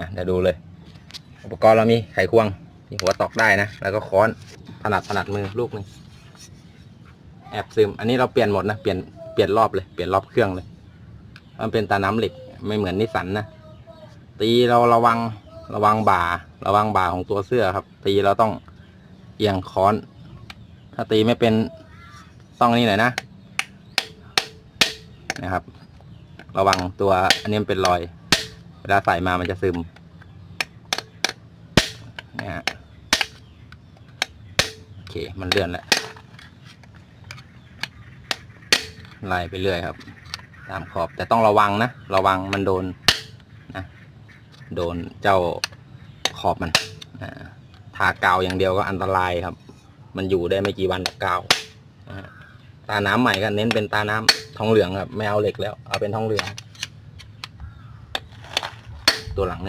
อะเดี๋ยวดูเลย อุปกรณ์เรามีไขควง มีหัวตอกได้นะ แล้วก็ค้อนถนัดถนัดมือลูกนึ่งแอบซึม อันนี้เราเปลี่ยนหมดนะ เปลี่ยน เปลี่ยนรอบเลย เปลี่ยนรอบเครื่องเลย มันเป็นตาน้ำเหล็ก ไม่เหมือนนิสันนะ ตีเราระวัง ระวังบ่า ระวังบ่าของตัวเสื้อครับ ตีเราต้องเอียงค้อน ถ้าตีไม่เป็นต้องนี่หน่อยนะ นะครับ ระวังตัว อันนี้มันเป็นรอย ลาใส่มามันจะซึมเนี่ยฮะโอเค มันเลื่อนแล้วไล่ไปเรื่อยครับ ตามขอบแต่ต้องระวังนะ ระวังมันโดนนะโดนเจ้าขอบมันทากาวอย่างเดียวก็อันตรายครับ มันอยู่ได้ไม่กี่วันกาวตาน้ำใหม่ก็เน้นเป็นตาน้ำทองเหลืองครับ ไม่เอาเหล็กแล้ว เอาเป็นทองเหลือง ตัวหลังเนี่ย